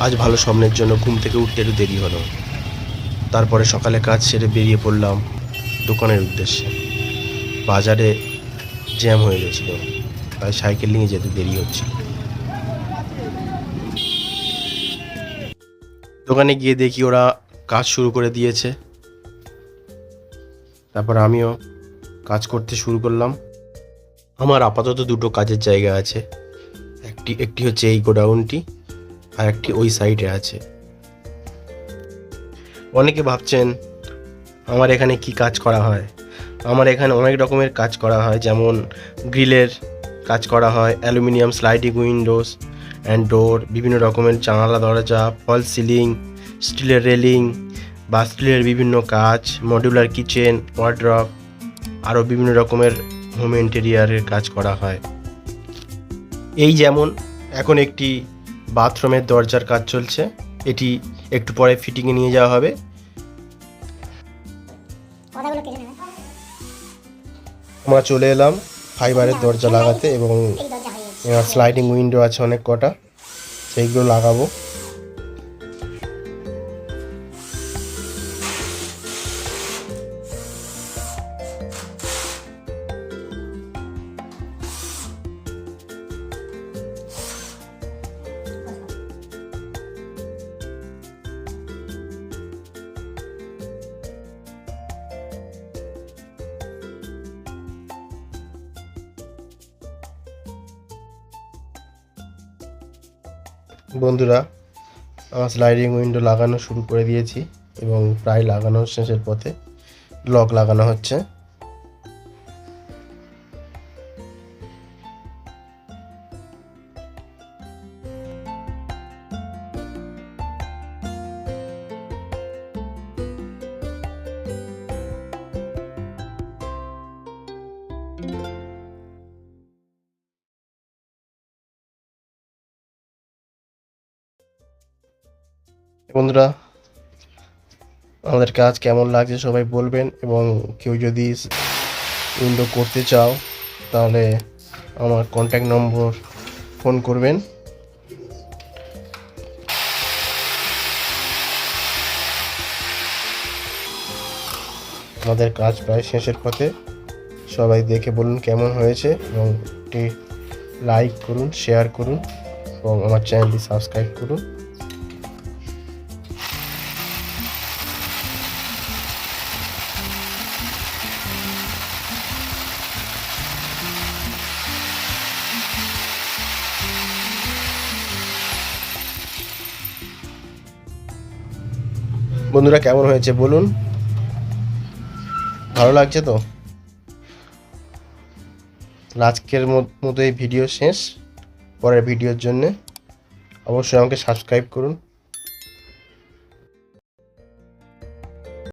আজ ভালো স্বপ্নের জন্য ঘুম থেকে উঠতে একটু দেরি হলো। তারপরে সকালে কাজ সেরে বেরিয়ে পড়লাম দোকানের উদ্দেশ্যে। বাজারে জ্যাম হয়ে গেছিল, তাই সাইকেল নিয়ে যেতে দেরি হচ্ছিল। দোকানে গিয়ে দেখি ওরা কাজ শুরু করে দিয়েছে। তারপর আমিও কাজ করতে শুরু করলাম। আমার আপাতত দুটো কাজের জায়গা আছে। একটি একটি হচ্ছে এই গোডাউনটি আর একটি ওই সাইডে আছে। অনেকে ভাবছেন, আমার এখানে কি কাজ করা হয়? আমার এখানে অনেক রকমের কাজ করা হয়, যেমন গ্রিলের কাজ করা হয়, aluminium, sliding windows and door বিভিন্ন রকমের জানালা, দরজা, ফল সিলিং, স্টিলের রেলিং, বা স্টিলের বিভিন্ন কাজ মডিউলার কিচেন, ওয়ার্ড্রপ আরও বিভিন্ন রকমের হোম ইন্টেরিয়ারের কাজ করা হয়। এই যেমন এখন একটি বাথরুমের দরজার কাজ চলছে। এটি একটু পরে ফিটিংয়ে নিয়ে যাওয়া হবে। আমরা চলে এলাম ফাইবারের দরজা লাগাতে এবং স্লাইডিং উইন্ডো আছে অনেক কটা। সেইগুলো লাগাবো। বন্ধুরা আমার স্লাইডিং উইন্ডো লাগানো শুরু করে দিয়েছি এবং প্রায় লাগানো শেষের পথে লক লাগানো হচ্ছে। বন্ধুরা, আমাদের কাজ কেমন লাগছে সবাই বলবেন এবং কেউ যদি উইন্ডো করতে চাও, তাহলে আমার কন্ট্যাক্ট নম্বর ফোন করবেন। আমাদের কাজ প্রায় শেষের পথে। সবাই দেখে বলুন কেমন হয়েছে এবং একটি লাইক করুন শেয়ার করুন এবং আমার চ্যানেলটি সাবস্ক্রাইব করুন। বন্ধুরা, কেমন হয়েছে বলুন? ভালো লাগছে তো? আজকের মত- এই ভিডিও শেষ। পরের ভিডিওর জন্যে অবশ্যই আমাকে সাবস্ক্রাইব করুন।